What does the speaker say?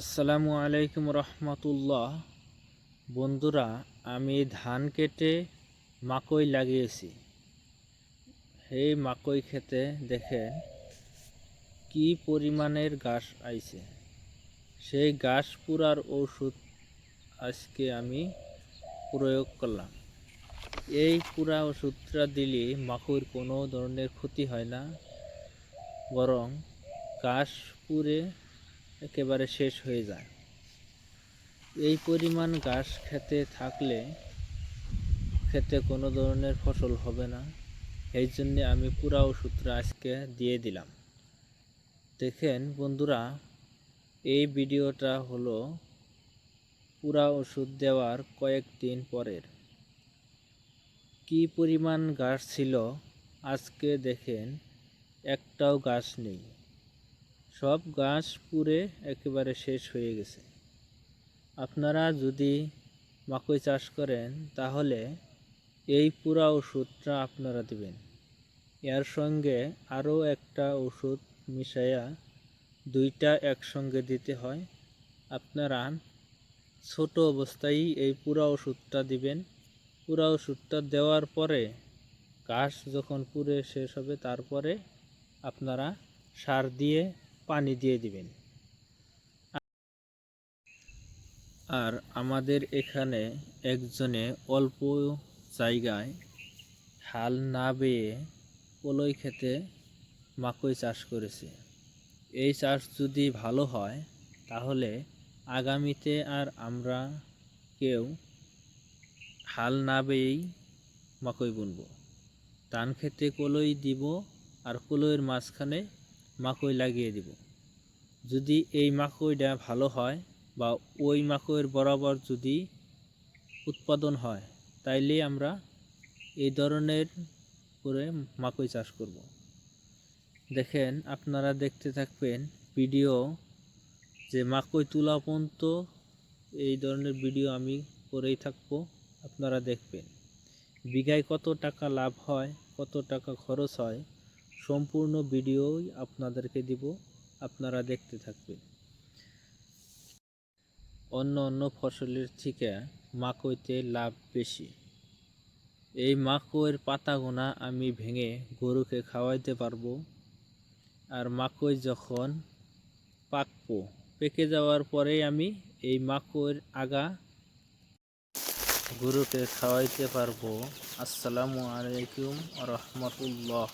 আসসালামু আলাইকুম রহমতুল্লাহ। বন্ধুরা, আমি ধান কেটে মাকই লাগিয়েছি। এই মাকই খেতে দেখেন কি পরিমাণের ঘাস আইছে। সেই ঘাস পুরার ওষুধ আজকে আমি প্রয়োগ করলাম। এই পুরা ওষুধটা দিলে মাকইর কোনো ধরনের ক্ষতি হয় না, বরং ঘাস পুড়ে একেবারে শেষ হয়ে যায়। এই পরিমাণ ঘাস খেতে থাকলে খেতে কোনো ধরনের ফসল হবে না। এই জন্যে আমি পুরা ওষুধটা আজকে দিয়ে দিলাম। দেখেন বন্ধুরা, এই ভিডিওটা হলো পুরা ওষুধ দেওয়ার কয়েকদিন পরের। কি পরিমাণ গাছ ছিল আজকে দেখেন একটাও গাছ নেই। সব গাছ পুড়ে একেবারে শেষ হয়ে গেছে। আপনারা যদি মাকই চাষ করেন, তাহলে এই পুরা ওষুধটা আপনারা দিবেন। এর সঙ্গে আরও একটা ওষুধ মিশাইয়া দুইটা একসঙ্গে দিতে হয়। আপনারা ছোট অবস্থায় এই পুরা ওষুধটা দিবেন। পুরা ওষুধটা দেওয়ার পরে ঘাস যখন পুড়ে শেষ হবে, তারপরে আপনারা সার দিয়ে পানি দিয়ে দিবেন। আর আমাদের এখানে একজনে অল্প জায়গায় হাল না বেয়ে পলই খেতে মাকই চাষ করেছে। এই চাষ যদি ভালো হয়, তাহলে আগামীতে আর আমরা কেউ হাল না বেয়েই মাকই বুনব। ধান খেতে কলই দিব আর কলইয়ের মাঝখানে মাকই লাগিয়ে দিব। যদি এই মাকইটা ভালো হয় বা ওই মাকইয়ের বরাবর যদি উৎপাদন হয় তাইলে আমরা এই ধরনের করে মাকই চাষ করব। দেখেন, আপনারা দেখতে থাকবেন ভিডিও যে মাকই তুলা পর্যন্ত এই ধরনের ভিডিও আমি করেই থাকব, আপনারা দেখবেন। বিঘায় কত টাকা লাভ হয়, কত টাকা খরচ হয় সম্পূর্ণ ভিডিওই আপনাদেরকে দিব, আপনারা দেখতে থাকবেন। অন্য অন্য ফসলের থেকে মাকইতে লাভ বেশি। এই মাকইয়ের পাতাগোনা আমি ভেঙে গরুকে খাওয়াইতে পারব। আর মাকই যখন পাকবো, পেকে যাওয়ার পরেই আমি এই মাকইয়ের আগা গরুকে খাওয়াইতে পারব। আসসালামু আলাইকুম রহমতুল্লাহ।